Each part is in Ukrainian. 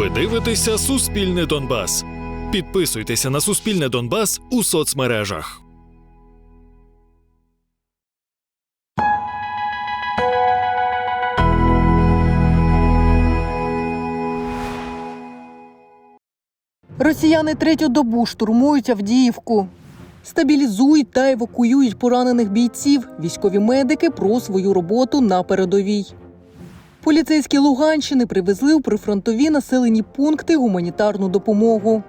Ви дивитеся Суспільне Донбас. Підписуйтеся на Суспільне Донбас у соцмережах. Росіяни третю добу штурмують Авдіївку. Стабілізують та евакуюють поранених бійців. Військові медики про свою роботу на передовій. Поліцейські Луганщини привезли у прифронтові населені пункти гуманітарну допомогу.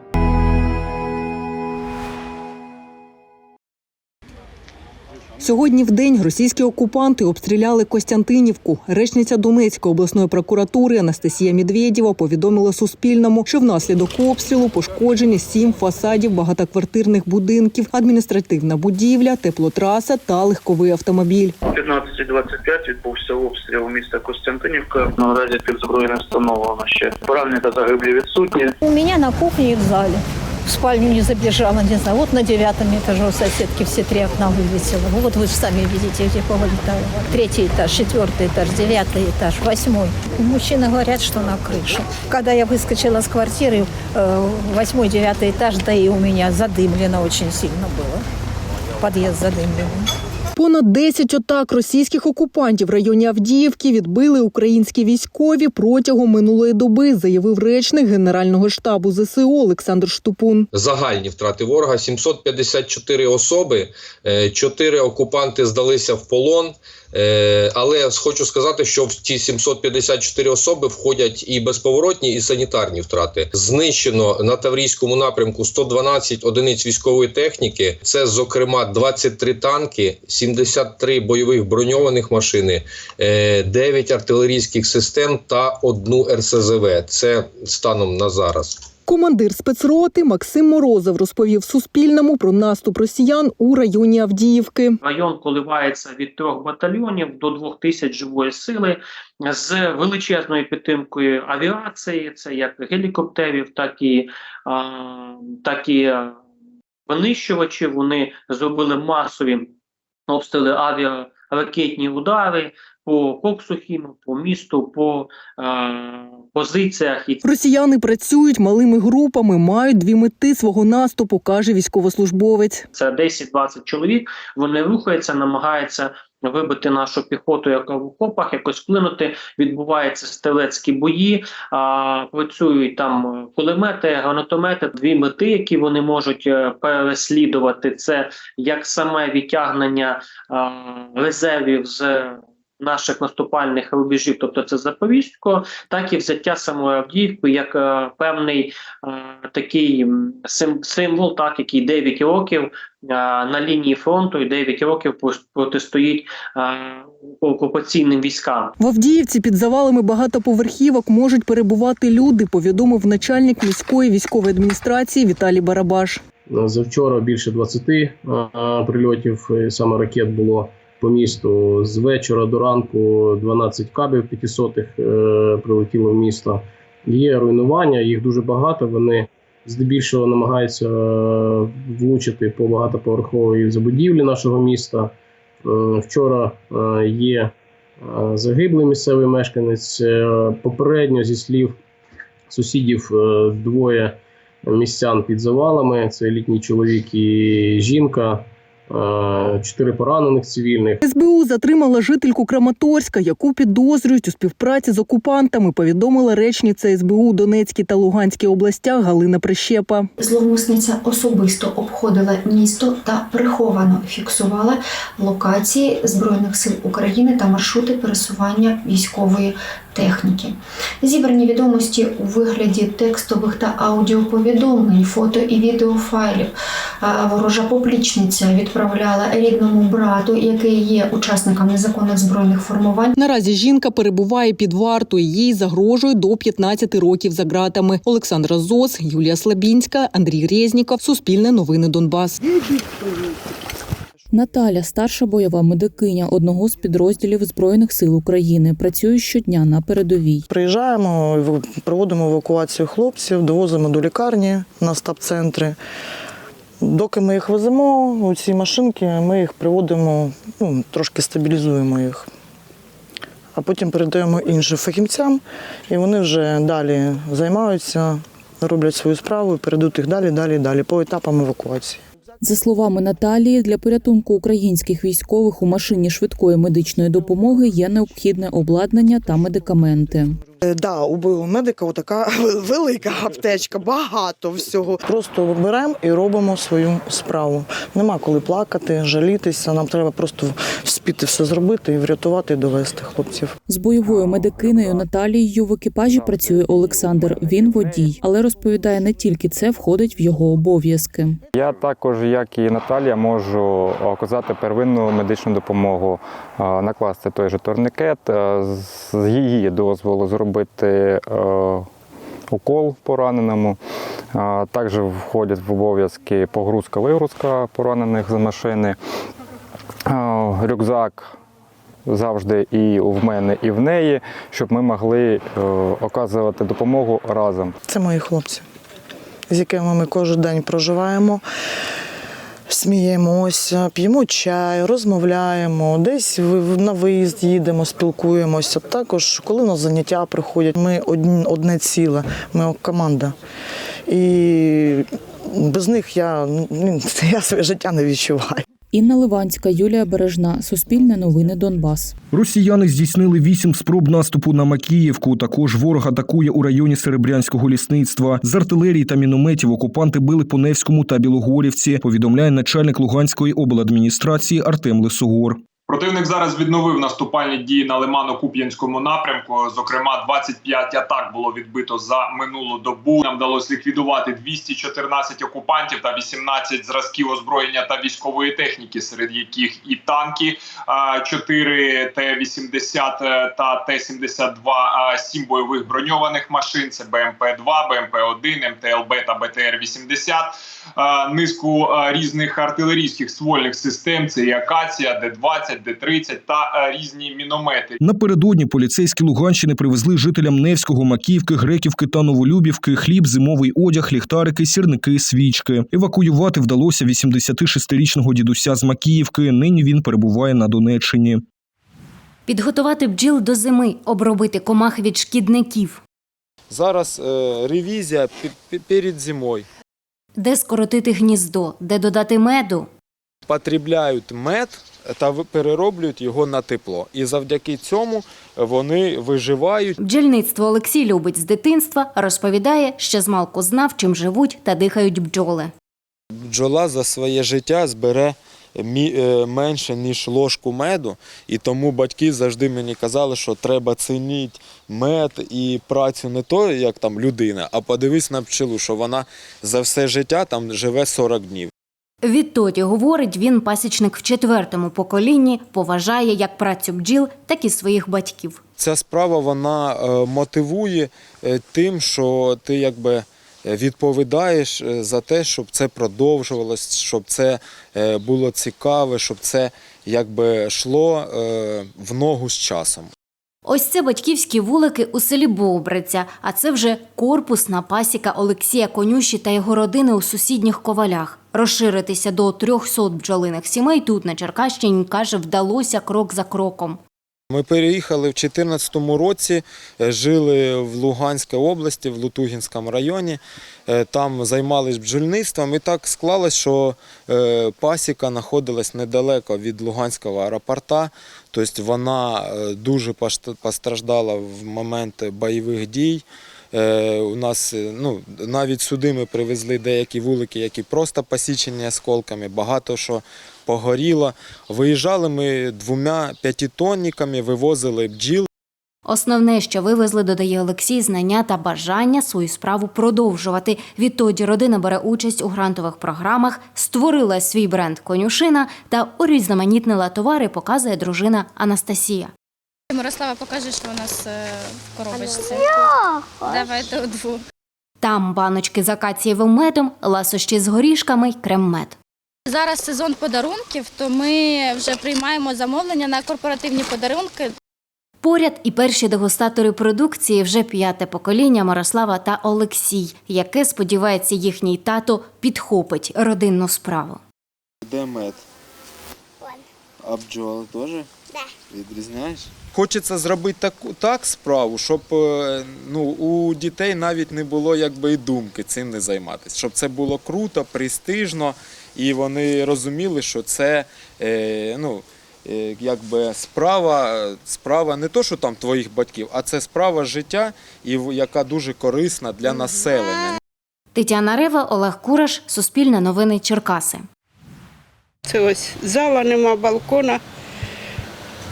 Сьогодні в день російські окупанти обстріляли Костянтинівку. Речниця Донецької обласної прокуратури Анастасія Медведєва повідомила Суспільному, що внаслідок обстрілу пошкоджені сім фасадів багатоквартирних будинків, адміністративна будівля, теплотраса та легковий автомобіль. О 15.25 відбувся обстріл міста Костянтинівка. Наразі під зброєю не встановлено ще. Поранені та загиблі відсутні. У меня на кухне и в зале В спальню не забежала, не знаю. Вот на девятом этаже у соседки все три окна вылетело. Ну, Вот вы же сами видите, где повылетало. Третий этаж, четвертый этаж, девятый этаж, восьмой. Мужчины говорят, что на крышу. Когда я выскочила с квартиры, э, восьмой, девятый этаж, да и у меня задымлено очень сильно было. Подъезд задымленный. Понад 10 атак російських окупантів в районі Авдіївки відбили українські військові протягом минулої доби, заявив речник Генерального штабу ЗСУ Олександр Штупун. загальні втрати ворога 754 особи, 4 окупанти здалися в полон. Е, Але хочу сказати, що в ті 754 особи входять і безповоротні, і санітарні втрати. Знищено на Таврійському напрямку 112 одиниць військової техніки. Це, зокрема, 23 танки, 73 бойових броньованих машини, 9 артилерійських систем та одну РСЗВ. Це станом на зараз. Командир спецроти Максим Морозов розповів Суспільному про наступ росіян у районі Авдіївки. Район коливається від трьох батальйонів до двох тисяч живої сили з величезною підтримкою авіації, це як гелікоптерів, так і, а, так і винищувачів. Вони зробили масові обстріли авіаракетні удари по Коксухіму, по місту, по е, позиціях. І Росіяни працюють малими групами, мають дві мети свого наступу, каже військовослужбовець. це 10-20 чоловік. Вони рухаються, намагаються вибити нашу піхоту, яка в окопах, якось вплинути. Відбуваються стрілецькі бої, а, працюють там кулемети, гранатомети. Дві мети, які вони можуть е, переслідувати, це як саме відтягнення а, резервів з. Наших наступальних рубежів, тобто це Запорізько, так і взяття самої Авдіївки як е, певний е, такий сим, символ, так який 9 років е, на лінії фронту і 9 років протистоїть е, окупаційним військам. В Авдіївці під завалами багатоповерхівок можуть перебувати люди, повідомив начальник міської військової адміністрації Віталій Барабаш. Завчора більше 20 а, прильотів е, саме ракет було по місту. З вечора до ранку 12 кабів 500 е, прилетіло в місто. Є руйнування, їх дуже багато. Вони здебільшого намагаються е, влучити по багатоповерховій забудівлі нашого міста. Е, Вчора е, є е, загиблий місцевий мешканець. Е, Попередньо, зі слів сусідів, двоє містян під завалами. Це літній чоловік і жінка, чотири поранених цивільних. СБУ затримала жительку Краматорська, яку підозрюють у співпраці з окупантами. Повідомила речниця СБУ у Донецькій та Луганській областях Галина Прищепа. Зловмисниця особисто обходила місто та приховано фіксувала локації Збройних сил України та маршрути пересування військової техніки. Зібрані відомості у вигляді текстових та аудіоповідомлень, фото і відеофайлів. Ворожа поплічниця відправляла рідному брату, який є учасником незаконних збройних формувань. Наразі жінка перебуває під вартою. Їй загрожує до 15 років за ґратами. Олександра Зос, Юлія Слабінська, Андрій Резніков. Суспільне новини Донбас. Наталя, старша бойова медикиня одного з підрозділів Збройних сил України, працює щодня на передовій. Приїжджаємо, проводимо евакуацію хлопців, довозимо до лікарні на стаб-центри. Доки ми їх веземо, у ці машинки, ми їх приводимо, ну, трошки стабілізуємо їх. а потім передаємо іншим фахівцям, і вони вже далі займаються, роблять свою справу і передадуть їх далі, далі, далі по етапам евакуації. За словами Наталії, для порятунку українських військових у машині швидкої медичної допомоги є необхідне обладнання та медикаменти. Е, Да, у медика така велика аптечка, багато всього. Просто беремо і робимо свою справу. Нема коли плакати, жалітися. Нам треба просто вспіти все зробити і врятувати і довести хлопців. З бойовою медикинею Наталією в екіпажі працює Олександр. Він водій, але розповідає, не тільки це входить в його обов'язки. Я також, як і Наталія, можу оказати первинну медичну допомогу, накласти той же турникет, з її дозволу зробити е, укол пораненому. Також входять в обов'язки погрузка-вигрузка поранених з машини, рюкзак. Завжди і в мене, і в неї, щоб ми могли е, оказувати допомогу разом. Це мої хлопці, з якими ми кожен день проживаємо. Сміємося, п'ємо чай, розмовляємо, десь на виїзд їдемо, спілкуємося. Також, коли у нас заняття приходять, ми одне ціле, ми команда. І без них я, ну, я своє життя не відчуваю. Інна Ливанська, Юлія Бережна, Суспільне новини Донбас. Росіяни здійснили вісім спроб наступу на Макіївку. Також ворог атакує у районі Серебрянського лісництва. З артилерії та мінометів окупанти били по Невському та Білогорівці. Повідомляє начальник Луганської обладміністрації Артем Лисогор. Противник зараз відновив наступальні дії на Лимано-Куп'янському напрямку. Зокрема, 25 атак було відбито за минулу добу. Нам вдалося ліквідувати 214 окупантів та 18 зразків озброєння та військової техніки, серед яких і танки, а, 4 Т-80 та Т-72, а, 7 бойових броньованих машин. Це БМП-2, БМП-1, МТЛБ та БТР-80. Низку різних артилерійських ствольних систем. Це і Акація, Д-20, Д-30 та а, різні міномети. Напередодні поліцейські Луганщини привезли жителям Невського, Макіївки, Греківки та Новолюбівки хліб, зимовий одяг, ліхтарики, сірники, свічки. Евакуювати вдалося 86-річного дідуся з Макіївки. Нині він перебуває на Донеччині. Підготувати бджіл до зими, обробити комах від шкідників, Зараз е, ревізія перед зимою. де скоротити гніздо, де додати меду. Потрібляють мед та перероблюють його на тепло. І завдяки цьому вони виживають. Бджільництво Олексій любить з дитинства, розповідає, що змалку знав, чим живуть та дихають бджоли. Бджола за своє життя збере е, менше, ніж ложку меду. І тому батьки завжди мені казали, що треба цінити мед і працю не то, як там людина, а подивись на пчелу, що вона за все життя там живе 40 днів. Відтоді, говорить, він пасічник в четвертому поколінні, поважає як працю бджіл, так і своїх батьків. Ця справа вона е, мотивує е, тим, що ти якби е, відповідаєш за те, щоб це продовжувалось, щоб це було цікаве, щоб це якби йшло в ногу з часом. Ось це батьківські вулики у селі Бобриця, а це вже корпусна пасіка Олексія Конюші та його родини у сусідніх ковалях. Розширитися до 300 бджолиних сімей тут на Черкащині, каже, вдалося крок за кроком. Ми переїхали в 2014 році, е, жили в Луганській області, в Лутугінському районі. Е, Там займалися бджільництвом, і так склалось, що е, пасіка знаходилась недалеко від Луганського аеропорта. Тобто вона дуже постраждала в момент бойових дій. Е, У нас е, ну, навіть сюди ми привезли деякі вулики, які просто посічені осколками, багато що погоріло. Виїжджали ми двома п'ятитонниками, вивозили бджіл. Основне, що вивезли, додає Олексій, знання та бажання свою справу продовжувати. Відтоді родина бере участь у грантових програмах, створила свій бренд конюшина та урізноманітнила товари, показує дружина Анастасія. Мирослава покаже, що у нас е, в коробочці. Давайте удвох. Там баночки з акацієвим медом, ласощі з горішками й крем-мед. Зараз сезон подарунків, то ми вже приймаємо замовлення на корпоративні подарунки. Поряд і перші дегустатори продукції вже п'яте покоління Мирослава та Олексій, яке сподівається їхній тато підхопить родинну справу. Де мед? А бджоли теж? Відрізняєш? Хочеться зробити таку так справу, щоб е, ну, у дітей навіть не було якби і думки цим не займатися. Щоб це було круто, престижно, і вони розуміли, що це е, ну, е, якби справа, справа не то, що там твоїх батьків, а це справа життя, і яка дуже корисна для населення. Тетяна Рева, Олег Кураш, Суспільне новини Черкаси. Це ось зала, нема балкона,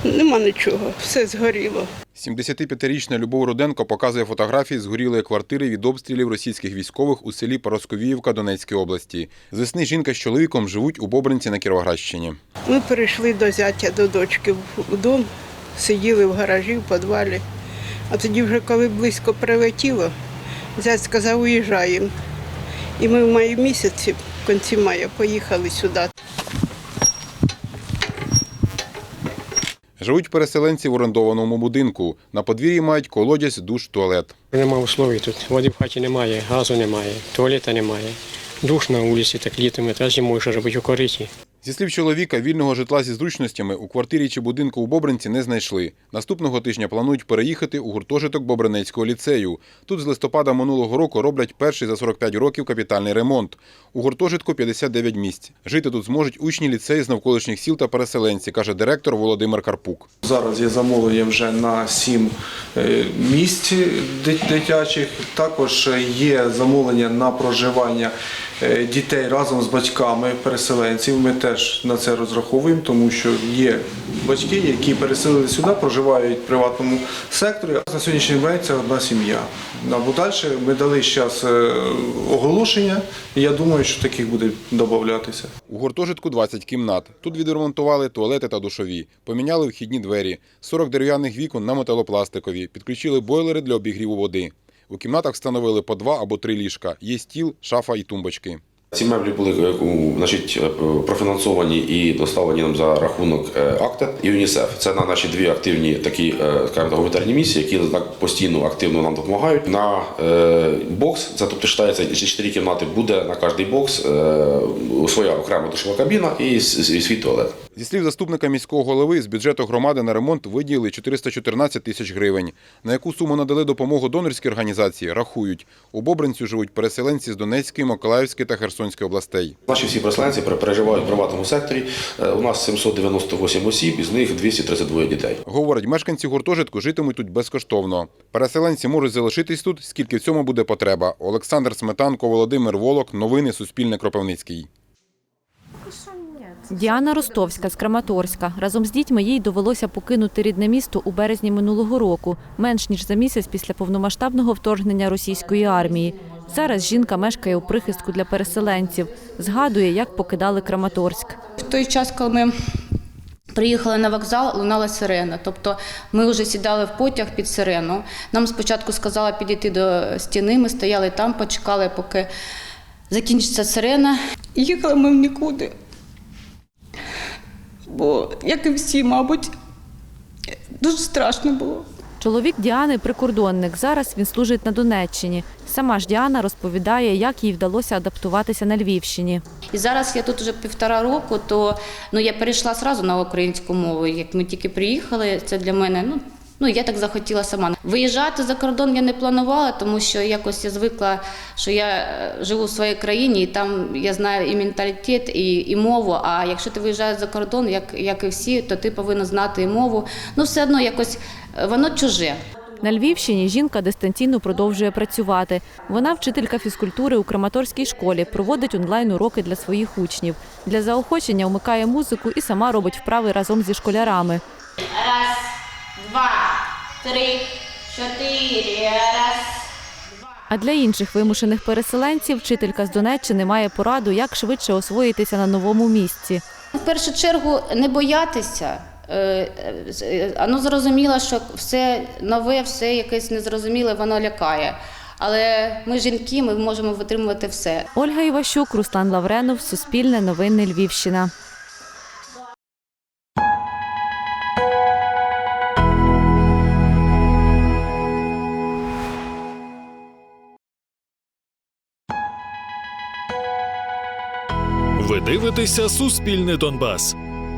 нема нічого, все згоріло. 75-річна Любов Руденко показує фотографії згорілої квартири від обстрілів російських військових у селі Поросковіївка Донецької області. З весни жінка з чоловіком живуть у Бобринці на Кіровоградщині. Ми перейшли до зятя, до дочки в дом, сиділи в гаражі, в підвалі. А тоді вже коли близько прилетіло, зять сказав, уїжджаємо. І ми в маї місяці, в кінці мая, поїхали сюди. Живуть переселенці в орендованому будинку. На подвір'ї мають колодязь, душ, туалет. Нема условий тут. Води в хаті немає, газу немає, туалета немає. Душ на вулиці так літом, та зимою що робити у кориті. Зі слів чоловіка, вільного житла зі зручностями у квартирі чи будинку у Бобринці не знайшли. Наступного тижня планують переїхати у гуртожиток Бобринецького ліцею. Тут з листопада минулого року роблять перший за 45 років капітальний ремонт. У гуртожитку 59 місць. Жити тут зможуть учні ліцею з навколишніх сіл та переселенці, каже директор Володимир Карпук. Зараз є замовлення вже на сім е, місць дитячих. Також є замовлення на проживання е, дітей разом з батьками переселенців. Ми теж на це розраховуємо, тому що є батьки, які переселили сюди, проживають в приватному секторі. На сьогоднішній день це одна сім'я. Або далі ми дали зараз оголошення, і я думаю, що таких буде додатися. У гуртожитку 20 кімнат. Тут відремонтували туалети та душові, поміняли вхідні двері, 40 дерев'яних вікон на металопластикові, підключили бойлери для обігріву води. У кімнатах встановили по два або три ліжка. Є стіл, шафа і тумбочки. Ці меблі були е, значить, е, профінансовані і доставлені нам за рахунок е, АКТА і ЮНІСЕФ. Це на наші дві активні такі скажімо, гуманітарні місії, які так постійно активно нам допомагають. На бокс, це тобто вважається, чотири кімнати буде на кожний бокс своя окрема душова кабіна і, свій туалет. Зі слів заступника міського голови, з бюджету громади на ремонт виділили 414 тисяч гривень. На яку суму надали допомогу донорські організації, рахують. У Бобринцю живуть переселенці з Донецької, Миколаївської та Херсонської областей. Наші всі переселенці переживають в приватному секторі. Е, У нас 798 осіб, із них 232 дітей. Говорять, мешканці гуртожитку житимуть тут безкоштовно. Переселенці можуть залишитись тут, скільки в цьому буде потреба. Олександр Сметанко, Володимир Волок. Новини Суспільне Кропивницький. Діана Ростовська з Краматорська. Разом з дітьми їй довелося покинути рідне місто у березні минулого року, менш ніж за місяць після повномасштабного вторгнення російської армії. Зараз жінка мешкає у прихистку для переселенців. Згадує, як покидали Краматорськ. В той час, коли ми приїхали на вокзал, лунала сирена. Тобто ми вже сідали в потяг під сирену. Нам спочатку сказали підійти до стіни, ми стояли там, почекали, поки закінчиться сирена. Їхали ми в нікуди. Бо, як і всі, мабуть, дуже страшно було. Чоловік Діани прикордонник. Зараз він служить на Донеччині. Сама ж Діана розповідає, як їй вдалося адаптуватися на Львівщині. І зараз я тут вже півтора року, то ну я перейшла одразу на українську мову. Як ми тільки приїхали, це для мене ну. Ну, я так захотіла сама. Виїжджати за кордон я не планувала, тому що якось я звикла, що я е, живу в своїй країні, і там я знаю і менталітет, і, і мову. А якщо ти виїжджаєш за кордон, як, як і всі, то ти повинна знати і мову. Ну, все одно якось воно чуже. На Львівщині жінка дистанційно продовжує працювати. Вона вчителька фізкультури у Краматорській школі, проводить онлайн-уроки для своїх учнів. Для заохочення вмикає музику і сама робить вправи разом зі школярами. Раз, два, три, чотири, раз. А для інших вимушених переселенців вчителька з Донеччини має пораду, як швидше освоїтися на новому місці. В першу чергу не боятися. Е, е, ну зрозуміло, що все нове, все якесь незрозуміле, воно лякає. Але ми жінки, ми можемо витримувати все. Ольга Іващук, Руслан Лавренов, Суспільне новини Львівщина. Ви дивитеся Суспільне Донбас.